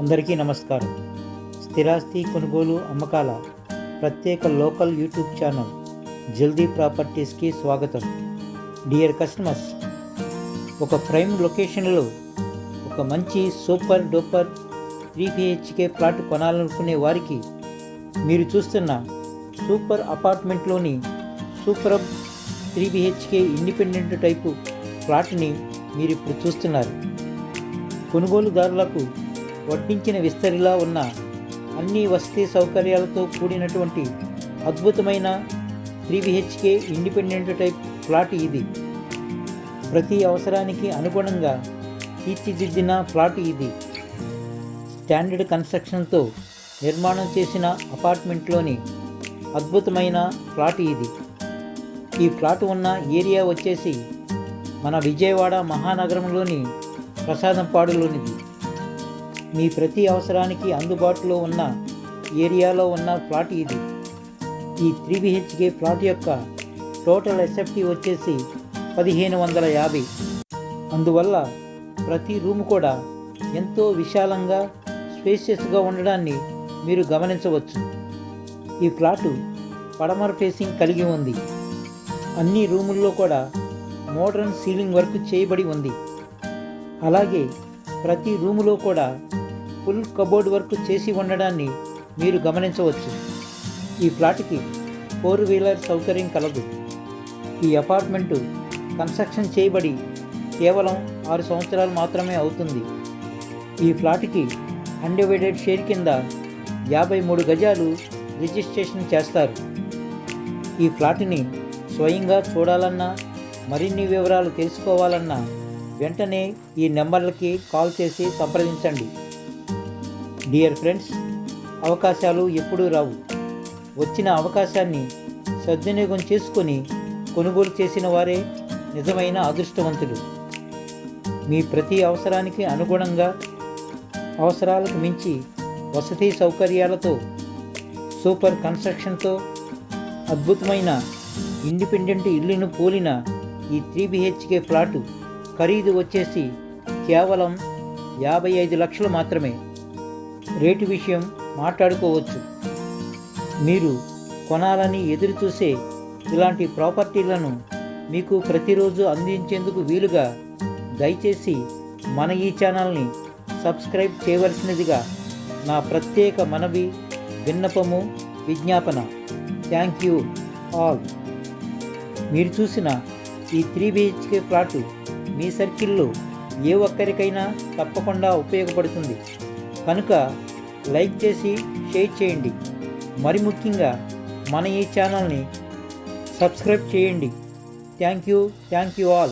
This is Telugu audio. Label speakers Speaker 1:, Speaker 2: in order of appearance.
Speaker 1: అందరికీ నమస్కారం. స్థిరాస్తి కొనుగోలు అమ్మకాల ప్రత్యేక లోకల్ యూట్యూబ్ ఛానల్ జల్దీ ప్రాపర్టీస్కి స్వాగతం. డియర్ కస్టమర్స్ ఒక ప్రైమ్ లొకేషన్లో ఒక మంచి super duper three BHK flat కొనాలనుకునే వారికి మీరు చూస్తున్న super అపార్ట్మెంట్లోని super three BHK independent type ప్లాట్ని మీరు ఇప్పుడు చూస్తున్నారు. కొనుగోలుదారులకు వడ్డించిన విస్తరిలా ఉన్న అన్ని వసతి సౌకర్యాలతో కూడినటువంటి అద్భుతమైన three BHK independent type flat ఇది. ప్రతి అవసరానికి అనుగుణంగా తీర్చిదిద్దిన ప్లాట్ ఇది. స్టాండర్డ్ కన్స్ట్రక్షన్తో నిర్మాణం చేసిన అపార్ట్మెంట్లోని అద్భుతమైన ప్లాట్ ఇది. ఈ ప్లాట్ ఉన్న ఏరియా వచ్చేసి మన విజయవాడ మహానగరంలోని ప్రసాదంపాడులోనిది. మీ ప్రతి అవసరానికి అందుబాటులో ఉన్న ఏరియాలో ఉన్న ప్లాట్ ఇది. ఈ త్రీ బిహెచ్కే ప్లాట్ యొక్క టోటల్ ఎస్ఎఫ్టీ వచ్చేసి పదిహేను వందల యాభై. అందువల్ల ప్రతి రూమ్ కూడా ఎంతో విశాలంగా స్పేషియస్గా ఉండడాన్ని మీరు గమనించవచ్చు. ఈ ప్లాటు పడమర ఫేసింగ్ కలిగి ఉంది. అన్ని రూముల్లో కూడా మోడర్న్ సీలింగ్ వర్క్ చేయబడి ఉంది. అలాగే ప్రతి రూములో కూడా ఫుల్ కబోర్డ్ వర్క్ చేసి ఉండడాన్ని మీరు గమనించవచ్చు. ఈ ఫ్లాట్కి ఫోర్ వీలర్ సౌకర్యం కలదు. ఈ అపార్ట్మెంటు కన్స్ట్రక్షన్ చేయబడి కేవలం ఆరు సంవత్సరాలు మాత్రమే అవుతుంది. ఈ ఫ్లాట్కి అన్డివైడెడ్ షేర్ కింద యాభై మూడు గజాలు రిజిస్ట్రేషన్ చేస్తారు. ఈ ఫ్లాట్ని స్వయంగా చూడాలన్నా మరిన్ని వివరాలు తెలుసుకోవాలన్నా వెంటనే ఈ నెంబర్లకి కాల్ చేసి సంప్రదించండి. డియర్ ఫ్రెండ్స్ అవకాశాలు ఎప్పుడూ రావు. వచ్చిన అవకాశాన్ని సద్వినియోగం చేసుకొని కొనుగోలు చేసిన వారే నిజమైన అదృష్టవంతులు. మీ ప్రతి అవసరానికి అనుగుణంగా అవసరాలకు మించి వసతి సౌకర్యాలతో సూపర్ కన్స్ట్రక్షన్తో అద్భుతమైన ఇండిపెండెంట్ ఇల్లును పోలిన ఈ త్రీ బిహెచ్కే ఫ్లాటు ఖరీదు వచ్చేసి కేవలం యాభై ఐదు లక్షలు మాత్రమే. రేటు విషయం మాట్లాడుకోవచ్చు. మీరు కొనాలని ఎదురు చూసే ఇలాంటి ప్రాపర్టీలను మీకు ప్రతిరోజు అందించేందుకు వీలుగా దయచేసి మన ఈ ఛానల్ని సబ్స్క్రైబ్ చేయవలసినదిగా నా ప్రత్యేక మనవి విన్నపము విజ్ఞాపన. Thank you all. మీరు చూసిన ఈ త్రీ బిహెచ్కే ఫ్లాటు మీ సర్కిల్లో ఏ ఒక్కరికైనా తప్పకుండా ఉపయోగపడుతుంది. కనుక లైక్ చేసి షేర్ చేయండి. మరి ముఖ్యంగా మన ఈ ఛానల్ని సబ్స్క్రైబ్ చేయండి. Thank you thank you all.